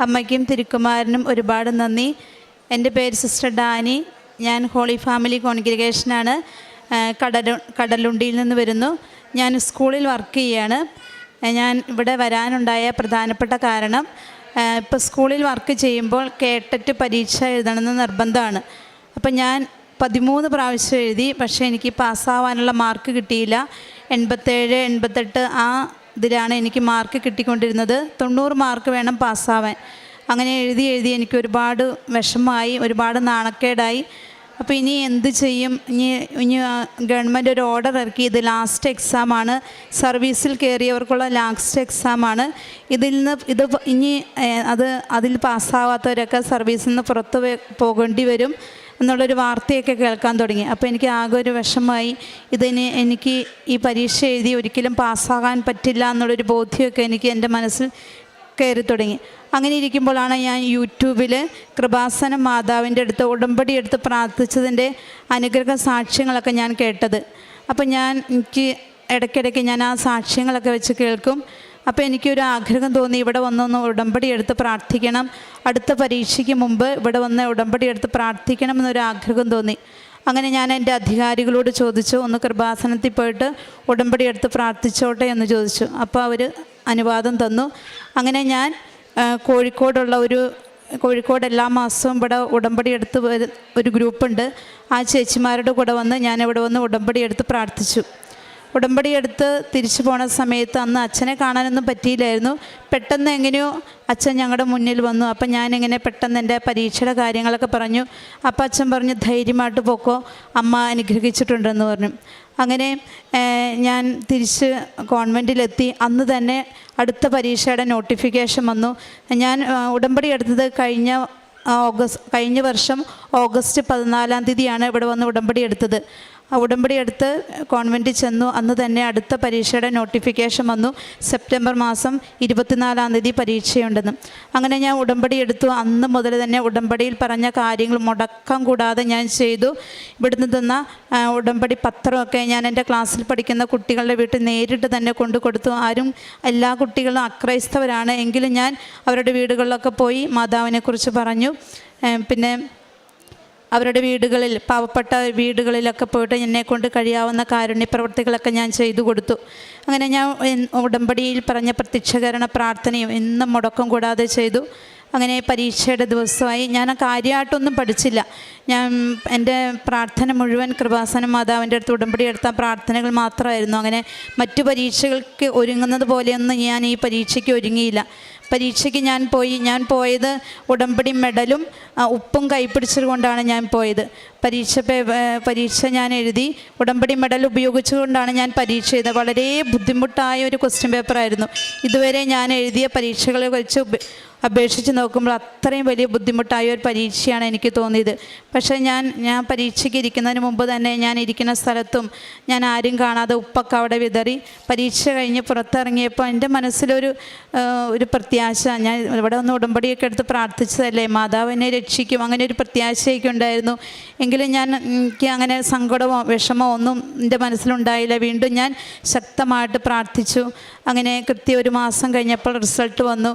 അമ്മയ്ക്കും തിരുക്കുമാരനും ഒരുപാട് നന്ദി. എന്റെ പേര് സിസ്റ്റർ ഡാനി. ഞാൻ ഹോളി ഫാമിലി കോൺഗ്രിഗേഷനാണ്. കടലു കടലുണ്ടിയിൽ നിന്ന് വരുന്നു. ഞാൻ സ്കൂളിൽ വർക്ക് ചെയ്യാണ്. ഞാൻ ഇവിടെ വരാനുണ്ടായ പ്രധാനപ്പെട്ട കാരണം ഇപ്പോൾ സ്കൂളിൽ വർക്ക് ചെയ്യുമ്പോൾ കേട്ടിട്ട് പരീക്ഷ എഴുതണമെന്ന് നിർബന്ധമാണ്. അപ്പം ഞാൻ പതിമൂന്ന് പ്രാവശ്യം എഴുതി പക്ഷേ എനിക്ക് പാസ്സാവാനുള്ള മാർക്ക് കിട്ടിയില്ല. എൺപത്തേഴ് എൺപത്തെട്ട് ആ ഇതിലാണ് എനിക്ക് മാർക്ക് കിട്ടിക്കൊണ്ടിരുന്നത്. തൊണ്ണൂറ് മാർക്ക് വേണം പാസ്സാവാൻ അങ്ങനെ എഴുതി എഴുതി എനിക്ക് ഒരുപാട് വിഷമമായി ഒരുപാട് നാണക്കേടായി. അപ്പോൾ ഇനി എന്ത് ചെയ്യും? ഇനി ഇനി ഗവൺമെന്റ് ഒരു ഓർഡർ ഇറക്കി. ഇത് ലാസ്റ്റ് എക്സാമാണ് സർവീസിൽ കയറിയവർക്കുള്ള ലാസ്റ്റ് എക്സാമാണ് ഇതിൽ നിന്ന് ഇത് ഇനി അത് അതിൽ പാസ്സാവാത്തവരൊക്കെ സർവീസിൽ നിന്ന് പുറത്ത് പോകേണ്ടി വരും. എന്നുള്ളൊരു വാർത്തയൊക്കെ കേൾക്കാൻ തുടങ്ങി. അപ്പോൾ എനിക്ക് ആകെ ഒരു വിഷമമായി. ഇതിന് എനിക്ക് ഈ പരീക്ഷ എഴുതി ഒരിക്കലും പാസ്സാകാൻ പറ്റില്ല എന്നുള്ളൊരു ബോധ്യമൊക്കെ എനിക്ക് എന്റെ മനസ്സിൽ കയറി തുടങ്ങി. അങ്ങനെ ഇരിക്കുമ്പോഴാണ് ഞാൻ യൂട്യൂബിൽ കൃപാസന മാതാവിന്റെ അടുത്ത് ഉടമ്പടി എടുത്ത് പ്രാർത്ഥിച്ചതിന്റെ അനുഗ്രഹ സാക്ഷ്യങ്ങളൊക്കെ ഞാൻ കേട്ടത്. അപ്പോൾ ഞാൻ എനിക്ക് ഇടയ്ക്കിടയ്ക്ക് ഞാൻ ആ സാക്ഷ്യങ്ങളൊക്കെ വെച്ച് കേൾക്കും. അപ്പോൾ എനിക്കൊരു ആഗ്രഹം തോന്നി ഇവിടെ വന്നൊന്ന് ഉടമ്പടി എടുത്ത് പ്രാർത്ഥിക്കണം. അടുത്ത പരീക്ഷയ്ക്ക് മുമ്പ് ഇവിടെ വന്ന് ഉടമ്പടി എടുത്ത് പ്രാർത്ഥിക്കണം എന്നൊരു ആഗ്രഹം തോന്നി. അങ്ങനെ ഞാൻ എന്റെ അധികാരികളോട് ചോദിച്ചു ഒന്ന് കൃപാസനത്തിൽ പോയിട്ട് ഉടമ്പടി എടുത്ത് പ്രാർത്ഥിച്ചോട്ടെ എന്ന് ചോദിച്ചു. അപ്പോൾ അവർ അനുവാദം തന്നു. അങ്ങനെ ഞാൻ കോഴിക്കോടുള്ള ഒരു കോഴിക്കോട് എല്ലാ മാസവും ഇവിടെ ഉടമ്പടി എടുത്ത് ഒരു ഗ്രൂപ്പുണ്ട്. ആ ചേച്ചിമാരുടെ കൂടെ വന്ന് ഞാൻ ഇവിടെ വന്ന് ഉടമ്പടി എടുത്ത് പ്രാർത്ഥിച്ചു. ഉടമ്പടി എടുത്ത് തിരിച്ചു പോണ സമയത്ത് അന്ന് അച്ഛനെ കാണാനൊന്നും പറ്റിയില്ലായിരുന്നു. പെട്ടെന്ന് എങ്ങനെയോ അച്ഛൻ ഞങ്ങളുടെ മുന്നിൽ വന്നു. അപ്പം ഞാനിങ്ങനെ പെട്ടെന്ന് എന്റെ പരീക്ഷയുടെ കാര്യങ്ങളൊക്കെ പറഞ്ഞു. അപ്പം അച്ഛൻ പറഞ്ഞു ധൈര്യമായിട്ട് പോക്കോ. അമ്മ അനുഗ്രഹിച്ചിട്ടുണ്ടെന്ന് പറഞ്ഞു. അങ്ങനെ ഞാൻ തിരിച്ച് കോൺവെന്റിലെത്തി അന്ന് തന്നെ അടുത്ത പരീക്ഷയുടെ നോട്ടിഫിക്കേഷൻ വന്നു. ഞാൻ ഉടമ്പടി എടുത്തത് കഴിഞ്ഞ ഓഗസ്റ്റ് കഴിഞ്ഞ വർഷം ഓഗസ്റ്റ് പതിനാലാം തീയതിയാണ് ഇവിടെ വന്ന് ഉടമ്പടി എടുത്തത്. ഉടമ്പടി എടുത്ത് കോൺവെന്റിൽ ചെന്നു. അന്ന് തന്നെ അടുത്ത പരീക്ഷയുടെ നോട്ടിഫിക്കേഷൻ വന്നു. സെപ്റ്റംബർ മാസം ഇരുപത്തിനാലാം തീയതി പരീക്ഷയുണ്ടെന്ന്. അങ്ങനെ ഞാൻ ഉടമ്പടി എടുത്തു. അന്ന് മുതൽ തന്നെ ഉടമ്പടിയിൽ പറഞ്ഞ കാര്യങ്ങൾ മുടക്കം കൂടാതെ ഞാൻ ചെയ്തു. ഇവിടുന്ന് തന്ന ഉടമ്പടി പത്രമൊക്കെ ഞാൻ എന്റെ ക്ലാസ്സിൽ പഠിക്കുന്ന കുട്ടികളുടെ വീട്ടിൽ നേരിട്ട് തന്നെ കൊണ്ടു കൊടുത്തു. ആരും എല്ലാ കുട്ടികളും അക്രൈസ്തവരാണ്. എങ്കിലും ഞാൻ അവരുടെ വീടുകളിലൊക്കെ പോയി മാതാവിനെക്കുറിച്ച് പറഞ്ഞു. പിന്നെ അവരുടെ വീടുകളിൽ പാവപ്പെട്ട വീടുകളിലൊക്കെ പോയിട്ട് എന്നെ കൊണ്ട് കഴിയാവുന്ന കാരുണ്യ പ്രവർത്തികളൊക്കെ ഞാൻ ചെയ്തു കൊടുത്തു. അങ്ങനെ ഞാൻ ഉടമ്പടിയിൽ പറഞ്ഞ പ്രത്യക്ഷകരണ പ്രാർത്ഥനയും എന്നും മുടക്കം കൂടാതെ ചെയ്തു. അങ്ങനെ പരീക്ഷയുടെ ദിവസമായി. ഞാൻ ആ കാര്യമായിട്ടൊന്നും പഠിച്ചില്ല. ഞാൻ എന്റെ പ്രാർത്ഥന മുഴുവൻ കൃപാസന മാതാവിന്റെ അടുത്ത് ഉടമ്പടി എടുത്ത പ്രാർത്ഥനകൾ മാത്രമായിരുന്നു. അങ്ങനെ മറ്റു പരീക്ഷകൾക്ക് ഒരുങ്ങുന്നത് പോലെയൊന്നും ഞാൻ ഈ പരീക്ഷയ്ക്ക് ഒരുങ്ങിയില്ല. പരീക്ഷയ്ക്ക് ഞാൻ പോയി ഞാൻ പോയത് ഉടമ്പടി മെഡലും ഉപ്പും കൈപ്പിടിച്ചത് കൊണ്ടാണ് ഞാൻ പോയത്. പരീക്ഷ പരീക്ഷ ഞാൻ എഴുതി ഉടമ്പടി മെഡൽ ഉപയോഗിച്ചുകൊണ്ടാണ് ഞാൻ പരീക്ഷ ചെയ്തത് വളരെ ബുദ്ധിമുട്ടായ ഒരു ക്വസ്റ്റ്യൻ പേപ്പർ ആയിരുന്നു. ഇതുവരെ ഞാൻ എഴുതിയ പരീക്ഷകളെ വെച്ച് അപേക്ഷിച്ച് നോക്കുമ്പോൾ അത്രയും വലിയ ബുദ്ധിമുട്ടായ ഒരു പരീക്ഷയാണ് എനിക്ക് തോന്നിയത്. പക്ഷേ ഞാൻ ഞാൻ പരീക്ഷയ്ക്ക് ഇരിക്കുന്നതിന് മുമ്പ് തന്നെ ഞാൻ ഇരിക്കുന്ന സ്ഥലത്തും ഞാൻ ആരും കാണാതെ ഉപ്പൊക്കെ അവിടെ വിതറി പരീക്ഷ കഴിഞ്ഞ് പുറത്തിറങ്ങിയപ്പോൾ എന്റെ മനസ്സിലൊരു ഒരു ഒരു പ്രത്യാശ. ഞാൻ ഇവിടെ ഒന്ന് ഉടമ്പടിയൊക്കെ എടുത്ത് പ്രാർത്ഥിച്ചതല്ലേ മാതാവ് എന്നെ രക്ഷിക്കും. അങ്ങനെ ഒരു പ്രത്യാശയൊക്കെ ഉണ്ടായിരുന്നു. എങ്കിലും ഞാൻ എനിക്ക് അങ്ങനെ സങ്കടമോ വിഷമോ ഒന്നും എന്റെ മനസ്സിലുണ്ടായില്ല. വീണ്ടും ഞാൻ ശക്തമായിട്ട് പ്രാർത്ഥിച്ചു. അങ്ങനെ കൃത്യ ഒരു മാസം കഴിഞ്ഞപ്പോൾ റിസൾട്ട് വന്നു.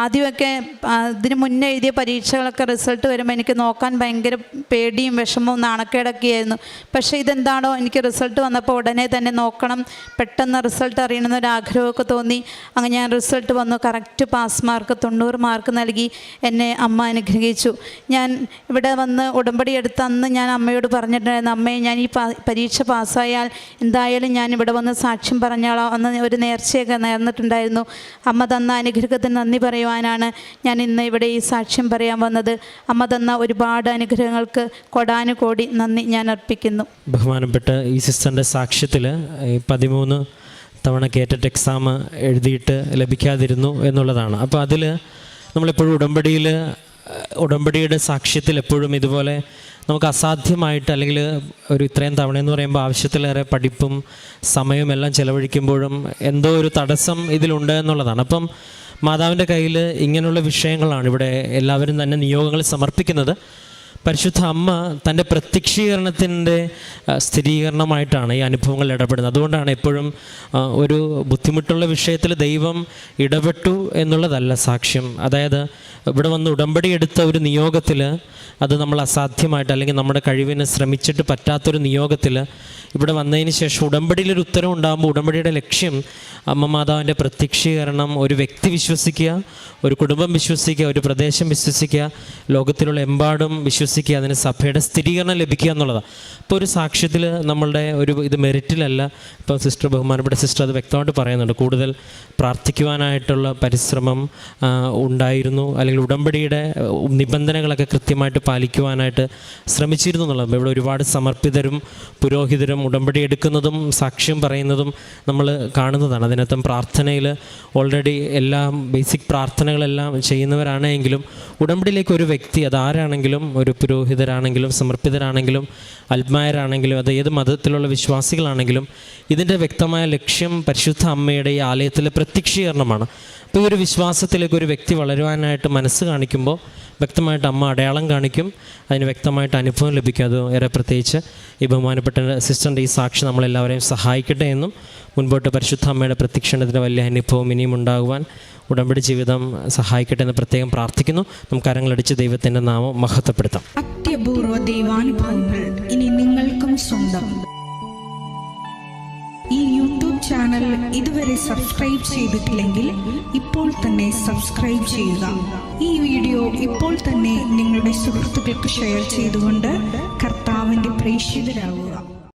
ആദ്യമൊക്കെ അതിന് മുന്നേ എഴുതിയ പരീക്ഷകളൊക്കെ റിസൾട്ട് വരുമ്പോൾ എനിക്ക് നോക്കാൻ ഭയങ്കര പേടിയും വിഷമവും നാണക്കേടൊക്കെ ആയിരുന്നു. പക്ഷേ ഇതെന്താണോ എനിക്ക് റിസൾട്ട് വന്നപ്പോൾ ഉടനെ തന്നെ നോക്കണം. പെട്ടെന്ന് റിസൾട്ട് അറിയണമെന്നൊരു ആഗ്രഹമൊക്കെ തോന്നി. അങ്ങനെ ഞാൻ റിസൾട്ട് വന്നു. കറക്റ്റ് പാസ് മാർക്ക് തൊണ്ണൂറ് മാർക്ക് നൽകി എന്നെ അമ്മ അനുഗ്രഹിച്ചു. ഞാൻ ഇവിടെ വന്ന് ഉടമ്പടി എടുത്ത അന്ന് ഞാൻ അമ്മയോട് പറഞ്ഞിട്ടുണ്ടായിരുന്നു അമ്മയെ ഞാൻ ഈ പരീക്ഷ പാസ്സായാൽ എന്തായാലും ഞാൻ ഇവിടെ വന്ന് സാക്ഷ്യം പറഞ്ഞോളാം അന്ന് ഒരു നേർച്ചയൊക്കെ നേർന്നിട്ടുണ്ടായിരുന്നു. അമ്മ തന്ന അനുഗ്രഹത്തിന് നന്ദി പറയുവാനാണ് ഞാൻ ഇന്ന് ഇവിടെ ഈ സാക്ഷ്യം പറയാൻ വന്നത്. അമ്മ തന്ന ഒരുപാട് അനുഗ്രഹങ്ങൾക്ക് കൊടാനുകോടി നന്ദി ഞാൻ അർപ്പിക്കുന്നു. ബഹുമാനപ്പെട്ട ഈ സിസ്റ്ററിന്റെ സാക്ഷ്യത്തിൽ പതിമൂന്ന് തവണ കേറ്ററ്റ് എക്സാം എഴുതിയിട്ട് ലഭിക്കാതിരുന്നു എന്നുള്ളതാണ്. അപ്പോൾ അതിൽ നമ്മളെപ്പോഴും ഉടമ്പടിയിൽ ഉടമ്പടിയുടെ സാക്ഷ്യത്തിൽ എപ്പോഴും ഇതുപോലെ നമുക്ക് അസാധ്യമായിട്ട് അല്ലെങ്കിൽ ഒരു ഇത്രയും തവണ എന്ന് പറയുമ്പോൾ ആവശ്യത്തിലേറെ പഠിപ്പും സമയവും എല്ലാം ചിലവഴിക്കുമ്പോഴും എന്തോ ഒരു തടസ്സം ഇതിലുണ്ട് എന്നുള്ളതാണ്. അപ്പം മാതാവിന്റെ കയ്യിൽ ഇങ്ങനെയുള്ള വിഷയങ്ങളാണ് ഇവിടെ എല്ലാവരും തന്നെ നിയോഗങ്ങൾ സമർപ്പിക്കുന്നത്. പരിശുദ്ധ അമ്മ തന്റെ പ്രത്യക്ഷീകരണത്തിന്റെ സ്ഥിരീകരണമായിട്ടാണ് ഈ അനുഭവങ്ങൾ ഇടപെടുന്നത്. അതുകൊണ്ടാണ് എപ്പോഴും ഒരു ബുദ്ധിമുട്ടുള്ള വിഷയത്തിൽ ദൈവം ഇടപെട്ടു എന്നുള്ളതല്ല സാക്ഷ്യം. അതായത് ഇവിടെ വന്ന് ഉടമ്പടി എടുത്ത ഒരു നിയോഗത്തിൽ അത് നമ്മൾ അസാധ്യമായിട്ട് അല്ലെങ്കിൽ നമ്മുടെ കഴിവിനെ ശ്രമിച്ചിട്ട് പറ്റാത്തൊരു നിയോഗത്തിൽ ഇവിടെ വന്നതിന് ശേഷം ഉടമ്പടിയിലൊരു ഉത്തരം ഉണ്ടാകുമ്പോൾ ഉടമ്പടിയുടെ ലക്ഷ്യം അമ്മ മാതാവിന്റെ പ്രത്യക്ഷീകരണം ഒരു വ്യക്തി വിശ്വസിക്കുക ഒരു കുടുംബം വിശ്വസിക്കുക ഒരു പ്രദേശം വിശ്വസിക്കുക ലോകത്തിലുള്ള എമ്പാടും വിശ്വസിക്കുക അതിന് സഭയുടെ സ്ഥിരീകരണം ലഭിക്കുക എന്നുള്ളതാണ് ഇപ്പോൾ ഒരു സാക്ഷ്യത്തിൽ നമ്മളുടെ ഒരു ഇത് മെറിറ്റിലല്ല ഇപ്പോൾ സിസ്റ്റർ ബഹുമാനപ്പെട്ട സിസ്റ്റർ അത് വ്യക്തമായിട്ട് പറയുന്നുണ്ട്. കൂടുതൽ പ്രാർത്ഥിക്കുവാനായിട്ടുള്ള പരിശ്രമം ഉണ്ടായിരുന്നു. അല്ലെങ്കിൽ ഉടമ്പടിയുടെ നിബന്ധനകളൊക്കെ കൃത്യമായിട്ട് പാലിക്കുവാനായിട്ട് ശ്രമിച്ചിരുന്നു എന്നുള്ളത്. ഇവിടെ ഒരുപാട് സമർപ്പിതരും പുരോഹിതരും ഉടമ്പടി എടുക്കുന്നതും സാക്ഷ്യം പറയുന്നതും നമ്മൾ കാണുന്നതാണ്. അതിനകത്തും പ്രാർത്ഥനയിൽ ഓൾറെഡി എല്ലാം ബേസിക് പ്രാർത്ഥനകളെല്ലാം ചെയ്യുന്നവരാണെങ്കിലും ഉടമ്പടിയിലേക്ക് ഒരു വ്യക്തി അതാരാണെങ്കിലും ഒരു പുരോഹിതരാണെങ്കിലും സമർപ്പിതരാണെങ്കിലും അൽമായരാണെങ്കിലും അത് ഏത് മതത്തിലുള്ള വിശ്വാസികളാണെങ്കിലും ഇതിന്റെ വ്യക്തമായ ലക്ഷ്യം പരിശുദ്ധ അമ്മയുടെ ഈ ആലയത്തിലെ പ്രത്യക്ഷീകരണമാണ്. അപ്പോൾ ഈ ഒരു വിശ്വാസത്തിലേക്ക് ഒരു വ്യക്തി വളരുവാനായിട്ട് മനസ്സ് കാണിക്കുമ്പോൾ വ്യക്തമായിട്ട് അമ്മ അടയാളം കാണിക്കും അതിന് വ്യക്തമായിട്ട് അനുഭവം ലഭിക്കും. അത് ഏറെ പ്രത്യേകിച്ച് ഈ ബഹുമാനപ്പെട്ട സിസ്റ്ററിന്റെ ഈ സാക്ഷി നമ്മളെല്ലാവരെയും സഹായിക്കട്ടെ എന്നും മുൻപോട്ട് പരിശുദ്ധ അമ്മയുടെ പ്രത്യക്ഷണത്തിന്റെ വലിയ അനുഭവം ഇനിയും ഉണ്ടാകുവാൻ ഉടമ്പടി ജീവിതം സഹായിക്കട്ടെ എന്ന് പ്രത്യേകം പ്രാർത്ഥിക്കുന്നു. നമുക്ക് കരങ്ങളടിച്ച് ദൈവത്തിന്റെ നാമം മഹത്വപ്പെടുത്താം. അത്യപൂർവ ദൈവാനുഭവങ്ങൾ ഇനി നിങ്ങൾക്കും സ്വന്തം. ഈ യൂട്യൂബ് ചാനൽ ഇതുവരെ സബ്സ്ക്രൈബ് ചെയ്തിട്ടില്ലെങ്കിൽ ഇപ്പോൾ തന്നെ സബ്സ്ക്രൈബ് ചെയ്യുക. ഈ വീഡിയോ ഇപ്പോൾ തന്നെ നിങ്ങളുടെ സുഹൃത്തുക്കൾക്ക് ഷെയർ ചെയ്തുകൊണ്ട് കർത്താവിന്റെ പ്രേക്ഷിതരാകുക.